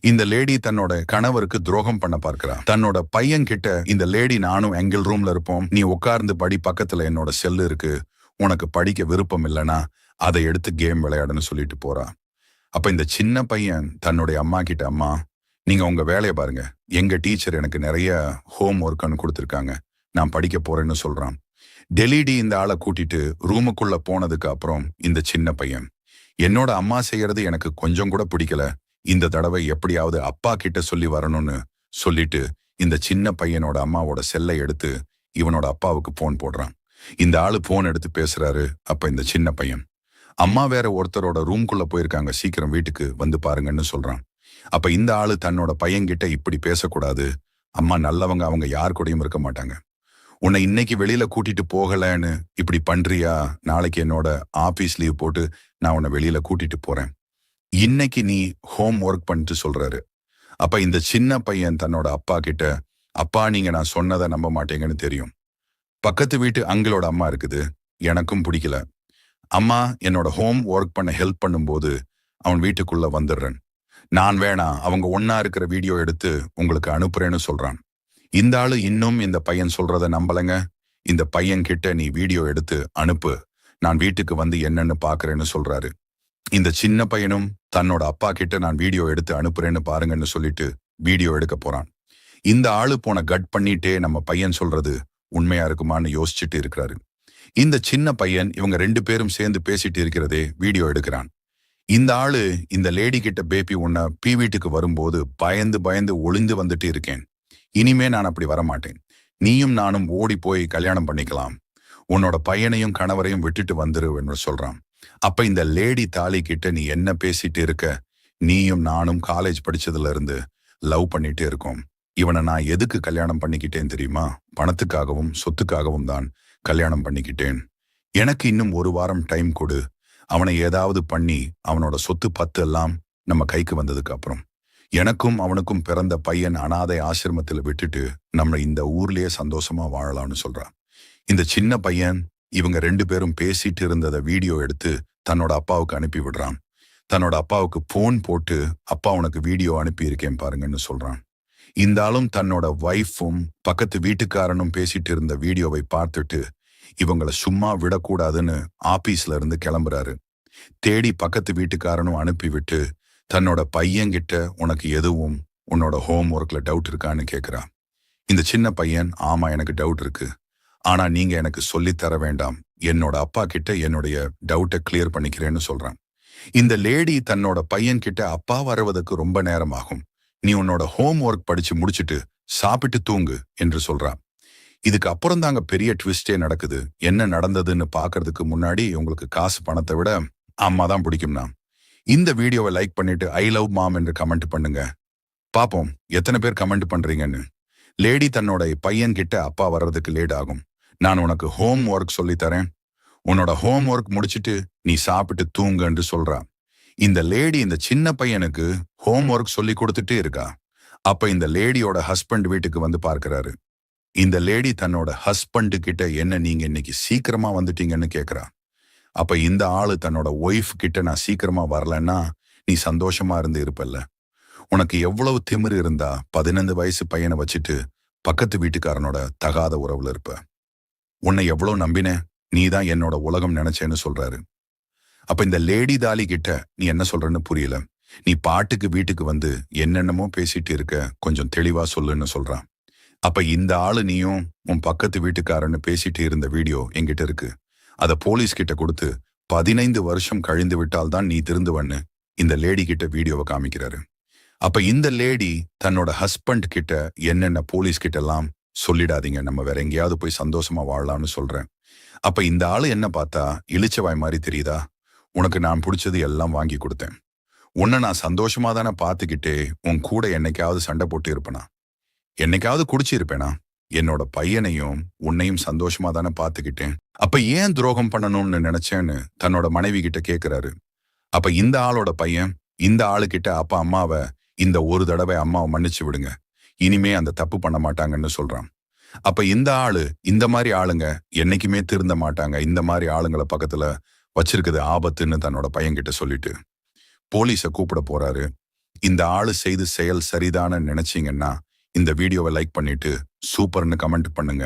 இந்த லேடி தன்னோட கணவருக்கு துரோகம் பண்ண பார்க்கிறா. தன்னோட பையன் கிட்ட இந்த லேடி நானும் எங்கள் ரூம்ல இருப்போம். நீ உட்கார்ந்து படி பக்கத்துல என்னோட செல்லு இருக்கு. உனக்கு படிக்க விருப்பம் இல்லைன்னா அதை எடுத்து கேம் விளையாடுன்னு சொல்லிட்டு போறா. அப்ப இந்த சின்ன பையன் தன்னுடைய அம்மா கிட்ட அம்மா நீங்க உங்க வேலையை பாருங்க. எங்க டீச்சர் எனக்கு நிறைய ஹோம் ஒர்க்னு கொடுத்துருக்காங்க. நான் படிக்க போறேன்னு சொல்றான். டெலிடி இந்த ஆளை கூட்டிட்டு ரூமுக்குள்ள போனதுக்கு அப்புறம் இந்த சின்ன பையன் என்னோட அம்மா செய்யறது எனக்கு கொஞ்சம் கூட பிடிக்கல. இந்த தடவை எப்படியாவது அப்பா கிட்ட சொல்லி வரணும்னு சொல்லிட்டு இந்த சின்ன பையனோட அம்மாவோட செல்லை எடுத்து இவனோட அப்பாவுக்கு போன் போடுறான். இந்த ஆளு போன் எடுத்து பேசுறாரு அப்ப இந்த சின்ன பையன். அம்மா வேற ஒருத்தரோட ரூம்குள்ள போயிருக்காங்க சீக்கிரம் வீட்டுக்கு வந்து பாருங்கன்னு சொல்றான். அப்ப இந்த ஆளு தன்னோட பையன்கிட்ட இப்படி பேசக்கூடாது. அம்மா நல்லவங்க அவங்க யார் கூடயும் இருக்க மாட்டாங்க. உன்னை இன்னைக்கு வெளியில கூட்டிட்டு போகலன்னு இப்படி பண்றியா? நாளைக்கு என்னோட ஆபீஸ் லீவ் போட்டு நான் உன்னை வெளியில கூட்டிட்டு போறேன். இன்னைக்கு நீ ஹோம் ஒர்க் பண்ணிட்டு சொல்றாரு. அப்ப இந்த சின்ன பையன் தன்னோட அப்பா கிட்ட அப்பா நீங்க நான் சொன்னதை நம்ப மாட்டீங்கன்னு தெரியும். பக்கத்து வீட்டு அங்கிளோட அம்மா இருக்குது எனக்கும் பிடிக்கல. அம்மா என்னோட ஹோம் ஒர்க் பண்ண ஹெல்ப் பண்ணும்போது அவன் வீட்டுக்குள்ள வந்துடுறேன். நான் வேணா அவங்க ஒன்னா இருக்கிற வீடியோ எடுத்து உங்களுக்கு அனுப்புறேன்னு சொல்றான். இந்த ஆளு இன்னும் இந்த பையன் சொல்றத நம்பலைங்க. இந்த பையன் கிட்ட நீ வீடியோ எடுத்து அனுப்பு. நான் வீட்டுக்கு வந்து என்னன்னு பாக்குறேன்னு சொல்றாரு. இந்த சின்ன பையனும் தன்னோட அப்பா கிட்ட நான் வீடியோ எடுத்து அனுப்புறேன்னு பாருங்கன்னு சொல்லிட்டு வீடியோ எடுக்க போறான். இந்த ஆளு போன கட் பண்ணிட்டே நம்ம பையன் சொல்றது உண்மையா இருக்குமான்னு யோசிச்சுட்டு இருக்கிறாரு. இந்த சின்ன பையன் இவங்க ரெண்டு பேரும் சேர்ந்து பேசிட்டு இருக்கிறதே வீடியோ எடுக்கிறான். இந்த ஆளு இந்த லேடி கிட்ட பேபி உன்னை பி வீட்டுக்கு வரும்போது பயந்து பயந்து ஒளிந்து வந்துட்டு இருக்கேன். இனிமே நான் அப்படி வரமாட்டேன். நீயும் நானும் ஓடி போய் கல்யாணம் பண்ணிக்கலாம். உன்னோட பையனையும் கணவரையும் விட்டுட்டு வந்துரு என்று சொல்றான். அப்ப இந்த லேடி தாலி கிட்ட நீ என்ன பேசிட்டு இருக்க? நீயும் நானும் காலேஜ் படிச்சதுல இருந்து லவ் பண்ணிட்டு இருக்கோம். இவனை நான் எதுக்கு கல்யாணம் பண்ணிக்கிட்டேன் தெரியுமா? பணத்துக்காகவும் சொத்துக்காகவும் தான் கல்யாணம் பண்ணிக்கிட்டேன். எனக்கு இன்னும் ஒரு வாரம் டைம் கொடு. அவனை ஏதாவது பண்ணி அவனோட சொத்து பத்து எல்லாம் நம்ம கைக்கு வந்ததுக்கு அப்புறம். எனக்கும் அவனுக்கும் பிறந்த பையன் அனாதை ஆசிரமத்துல விட்டுட்டு நம்ம இந்த ஊர்லயே சந்தோஷமா வாழலாம்னு சொல்றான். இந்த சின்ன பையன் இவங்க ரெண்டு பேரும் பேசிட்டு இருந்ததை வீடியோ எடுத்து தன்னோட அப்பாவுக்கு அனுப்பி விடுறான். தன்னோட அப்பாவுக்கு போன் போட்டு அப்பா உனக்கு வீடியோ அனுப்பி இருக்கேன் பாருங்கன்னு சொல்றான். இந்த ஆளும் தன்னோட ஒய்ஃபும் பக்கத்து வீட்டுக்காரனும் பேசிட்டு இருந்த வீடியோவை பார்த்துட்டு இவங்கள சும்மா விடக்கூடாதுன்னு ஆபீஸ்ல இருந்து கிளம்புறாரு. தேடி பக்கத்து வீட்டுக்காரனும் அனுப்பிவிட்டு தன்னோட பையன்கிட்ட உனக்கு எதுவும் உன்னோட ஹோம் ஒர்க்ல டவுட் இருக்கான்னு கேட்குறான் இந்த சின்ன பையன் ஆமா எனக்கு டவுட் இருக்கு. ஆனா நீங்க எனக்கு சொல்லித் தர வேண்டாம். என்னோட அப்பா கிட்ட என்னுடைய டவுட்டை கிளியர் பண்ணிக்கிறேன்னு சொல்றான். இந்த லேடி தன்னோட பையன் கிட்ட அப்பா வருவதற்கு ரொம்ப நேரம் ஆகும். நீ உன்னோட ஹோம் ஒர்க் படிச்சு முடிச்சிட்டு சாப்பிட்டு தூங்கு என்று சொல்றான். இதுக்கு அப்புறம் தாங்க பெரிய ட்விஸ்டே நடக்குது. என்ன நடந்ததுன்னு பாக்குறதுக்கு முன்னாடி உங்களுக்கு காசு பணத்தை விட அம்மா தான் பிடிக்கும்னா இந்த வீடியோவை லைக் பண்ணிட்டு ஐ லவ் மாம் என்று கமெண்ட் பண்ணுங்க. பாப்போம் எத்தனை பேர் கமெண்ட் பண்றீங்கன்னு. லேடி தன்னோட பையன் கிட்ட அப்பா வர்றதுக்கு லேட் ஆகும். நான் உனக்கு ஹோம் ஒர்க் சொல்லித்தரேன் உன்னோட ஹோம் ஒர்க் முடிச்சிட்டு நீ சாப்பிட்டு தூங்கன்னு சொல்றா. இந்த லேடி இந்த சின்ன பையனுக்கு ஹோம் ஒர்க் சொல்லி கொடுத்துட்டே இருக்கா. அப்ப இந்த லேடியோட ஹஸ்பண்ட் வீட்டுக்கு வந்து பார்க்கறாரு. இந்த லேடி தன்னோட ஹஸ்பண்ட் கிட்ட என்ன நீங்க இன்னைக்கு சீக்கிரமா வந்துட்டீங்கன்னு கேக்குறா. அப்ப இந்த ஆளு தன்னோட ஒய்ஃப் கிட்ட நான் சீக்கிரமா வரலன்னா நீ சந்தோஷமா இருந்து இருப்பல்ல. உனக்கு எவ்வளவு திமிர் இருந்தா பதினைந்து வயசு பையனை வச்சுட்டு பக்கத்து வீட்டுக்காரனோட தகாத உறவுல இருப்ப. உன்னை எவ்வளோ நம்பினேன் நீ தான் என்னோட உலகம் நினைச்சேன்னு சொல்றாரு. அப்ப இந்த லேடி தாலி கிட்ட நீ என்ன சொல்றன்னு புரியல. நீ பாட்டுக்கு வீட்டுக்கு வந்து என்னென்னமோ பேசிட்டு இருக்க கொஞ்சம் தெளிவா சொல்லுன்னு சொல்றான். அப்ப இந்த ஆளு நீயும் உன் பக்கத்து வீட்டுக்காரன்னு பேசிட்டு இருந்த வீடியோ என்கிட்ட இருக்கு. அத போலீஸ் கிட்ட கொடுத்து பதினைந்து வருஷம் கழிந்து விட்டால் தான் நீ திருந்துவன்னு இந்த லேடி கிட்ட வீடியோவை காமிக்கிறாரு. அப்ப இந்த லேடி தன்னோட ஹஸ்பண்ட் கிட்ட என்னென்ன போலீஸ் கிட்ட எல்லாம் சொல்லிடாதீங்க. நம்ம வேற எங்கேயாவது போய் சந்தோஷமா வாழலாம்னு சொல்றேன். அப்ப இந்த ஆளு என்ன பார்த்தா இழிச்சவாய் மாதிரி தெரியுதா? உனக்கு நான் பிடிச்சது எல்லாம் வாங்கி கொடுத்தேன். உன்னை நான் சந்தோஷமா தானே பார்த்துக்கிட்டே உன் கூட என்னைக்காவது சண்டை போட்டு இருப்பேனா? என்னைக்காவது குடிச்சிருப்பேனா என்னோட பையனையும் உன்னையும் சந்தோஷமா தானே பார்த்துக்கிட்டேன். அப்ப ஏன் துரோகம் பண்ணணும்னு நினைச்சேன்னு தன்னோட மனைவி கிட்ட கேட்கிறாரு அப்ப இந்த ஆளோட பையன் இந்த ஆளுகிட்ட அப்பா அம்மாவை இந்த ஒரு தடவை அம்மாவை மன்னிச்சு விடுங்க. இனிமே அந்த தப்பு பண்ண மாட்டாங்கன்னு சொல்றான். அப்ப இந்த ஆளு இந்த மாதிரி ஆளுங்க என்னைக்குமே திருந்த மாட்டாங்க. இந்த மாதிரி ஆளுங்களை பக்கத்துல வச்சிருக்குது ஆபத்துன்னு தன்னோட பையன்கிட்ட சொல்லிட்டு போலீஸை கூப்பிட போறாரு. இந்த ஆளு செய்து செயல் சரிதான்னு நினைச்சீங்கன்னா இந்த வீடியோவை லைக் பண்ணிட்டு சூப்பர்னு கமெண்ட் பண்ணுங்க.